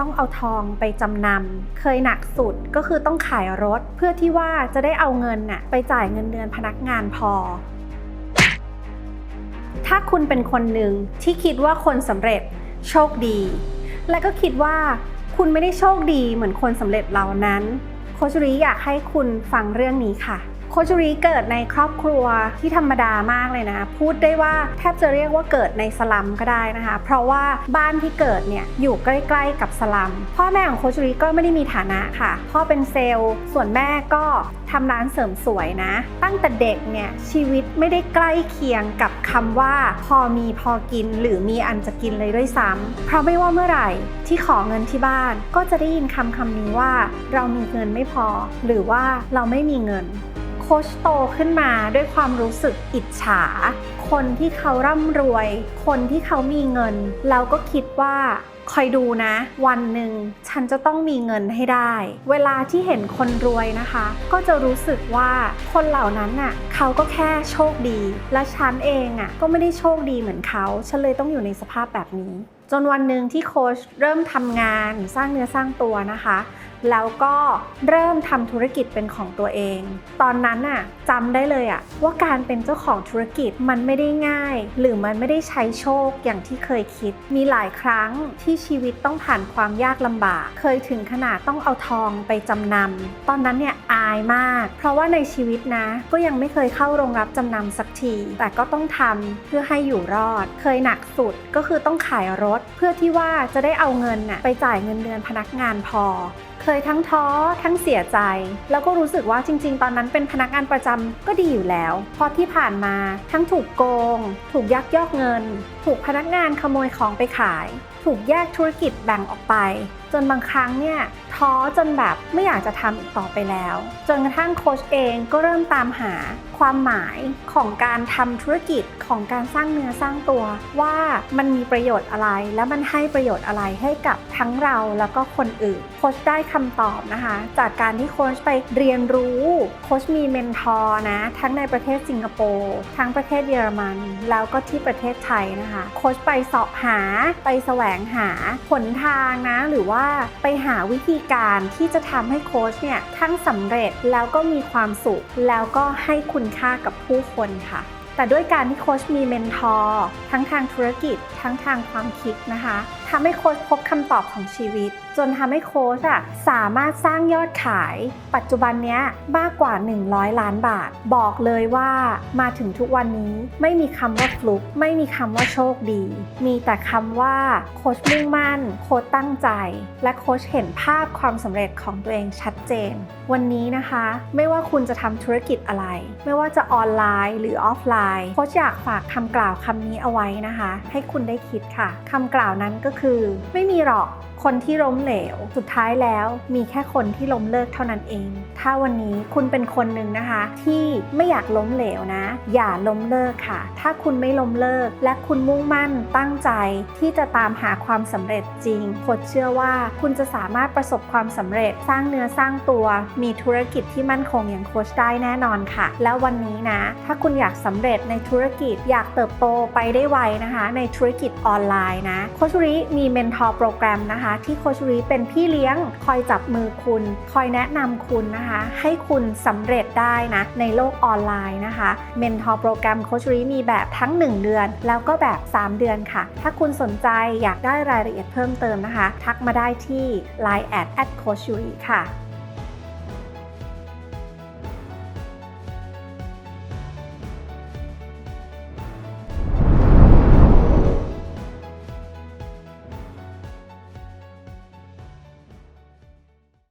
ต้องเอาทองไปจำนำ เคยหนักสุดก็คือต้องขายรถ เพื่อที่ว่าจะได้เอาเงินน่ะไปจ่ายเงินเดือนพนักงานพอ ถ้าคุณเป็นคนหนึ่งที่คิดว่าคนสำเร็จโชคดี และก็คิดว่าคุณไม่ได้โชคดีเหมือนคนสำเร็จเหล่านั้น โคชรีอยากให้คุณฟังเรื่องนี้ค่ะ โคชรีเกิดในครอบครัวที่ธรรมดามากเลยนะ พูดได้ว่าแทบจะเรียกว่าเกิดในสลัมก็ได้นะคะ เพราะว่าบ้านที่เกิดเนี่ยอยู่ใกล้ๆกับสลัม พ่อแม่ของโคชรีก็ไม่ได้มีฐานะค่ะ พ่อเป็นเซลล์ ส่วนแม่ก็ทำร้านเสริมสวยนะ ตั้งแต่เด็กเนี่ยชีวิตไม่ได้ใกล้เคียงกับคำว่า พอมีพอกินหรือมีอันจะกินเลยด้วยซ้ำเพราะไม่ว่าเมื่อไหร่ที่ขอเงินที่บ้าน ก็จะได้ยินคำคำนี้ว่า เรามีเงินไม่พอ หรือว่าเราไม่มีเงิน คชโตขึ้นมาด้วยความรู้สึกอิจฉา คนที่เขาร่ำรวย คนที่เขามีเงินแล้วก็คิดว่าคอยดูนะ วันหนึ่งฉันจะต้องมีเงินให้ได้ เวลาที่เห็นคนรวยนะคะ ก็จะรู้สึกว่าคนเหล่านั้นน่ะเขาก็แค่โชคดี และฉันเองอะก็ไม่ได้โชคดีเหมือนเขา ฉันเลยต้องอยู่ในสภาพแบบนี้ จนวันหนึ่งที่โค้ชเริ่มทำงานสร้างเนื้อสร้างตัวนะคะ แล้วก็เริ่มทำธุรกิจเป็นของตัวเอง ตอนนั้นน่ะจำได้เลยอะว่าการเป็นเจ้าของธุรกิจมันไม่ได้ง่าย หรือมันไม่ได้ใช้โชคอย่างที่เคยคิด มีหลายครั้งที่ชีวิตต้องผ่านความยากลำบาก เคยถึงขนาดต้องเอาทองไปจำนำตอนนั้นเนี่ยอายมาก เพราะว่าในชีวิตนะ ก็ยังไม่เคยเข้าโรงรับจำนำสักที แต่ก็ต้องทำเพื่อให้อยู่รอด เคยหนักสุดก็คือต้องขายรถ เพื่อที่ว่าจะได้เอาเงินน่ะไปจ่ายเงินเดือนพนักงานพอ เคยทั้งท้อ ทั้งเสียใจ แล้วก็รู้สึกว่าจริง ๆ ตอนนั้นเป็นพนักงานประจำก็ดีอยู่แล้ว เพราะที่ผ่านมาทั้งถูกโกง ถูกยักยอกเงิน ถูกพนักงานขโมยของไปขาย ถูกแยกธุรกิจแบ่งออกไป จนบางครั้งเนี่ย ท้อจนแบบไม่อยากจะทำอีกต่อไปแล้ว จนกระทั่งโค้ชเองก็เริ่มตามหาความหมายของการทำธุรกิจของการสร้างเนื้อสร้างตัว ว่ามันมีประโยชน์อะไร และมันให้ประโยชน์อะไรให้กับทั้งเราแล้วก็คนอื่นโค้ชได้คำตอบนะคะ จากการที่โค้ชไปเรียนรู้โค้ชมีเมนทอร์นะทั้งในประเทศสิงคโปร์ทั้งประเทศเยอรมันแล้วก็ที่ประเทศไทยนะคะโค้ชไปสอบหาไปแสวงหาผลทางนะ หรือว่าไปหาวิธีการที่จะทำให้โค้ชเนี่ยทั้งสำเร็จแล้วก็มีความสุข แล้วก็ให้คุณค่ากับผู้คนค่ะ แต่ด้วยการที่โค้ชมีเมนทอร์ทั้งทางธุรกิจ ทั้งทางความคิดนะคะทำให้โค้ชพบคำตอบของชีวิต จนทำให้โค้ชอะสามารถสร้างยอดขาย ปัจจุบันนี้มากกว่า 100 ล้านบาท บอกเลยว่ามาถึงทุกวันนี้ไม่มีคำว่าฟลุกไม่มีคำว่าโชคดี มีแต่คำว่าโค้ชมุ่งมั่น โค้ชตั้งใจ และโค้ชเห็นภาพความสำเร็จของตัวเองชัดเจน วันนี้นะคะ ไม่ว่าคุณจะทำธุรกิจอะไร ไม่ว่าจะออนไลน์หรือออฟไลน์โค้ชอยากฝากคำกล่าวคำนี้เอาไว้นะคะ ให้คุณได้คิดค่ะคำกล่าวนั้นก็คือ ไม่มีหรอก คนที่ล้มเหลว สุดท้ายแล้วมีแค่คนที่ล้มเลิกเท่านั้นเอง ถ้าวันนี้คุณเป็นคนหนึ่งนะคะ ที่ไม่อยากล้มเหลวนะ อย่าล้มเลิกค่ะ ถ้าคุณไม่ล้มเลิก และคุณมุ่งมั่นตั้งใจที่จะตามหาความสำเร็จจริงโคชเชื่อว่าคุณจะสามารถประสบความสำเร็จ สร้างเนื้อสร้างตัว มีธุรกิจที่มั่นคงอย่างโคชได้แน่นอนค่ะ แล้ววันนี้นะ ถ้าคุณอยากสำเร็จในธุรกิจอยากเติบโตไปได้ไวนะคะ ในธุรกิจออนไลน์นะโคชริมีเมนทอร์โปรแกรมนะคะที่โคชรีเป็นพี่เลี้ยง คอยจับมือคุณ คอยแนะนำคุณนะคะ ให้คุณสำเร็จได้นะในโลกออนไลน์นะคะเมนทอร์โปรแกรมโคชรีมีแบบทั้ง 1 เดือน แล้วก็แบบ 3 เดือนค่ะ ถ้าคุณสนใจอยากได้รายละเอียดเพิ่มเติมนะคะ ทักมาได้ที่ Line แอดโคชรีค่ะ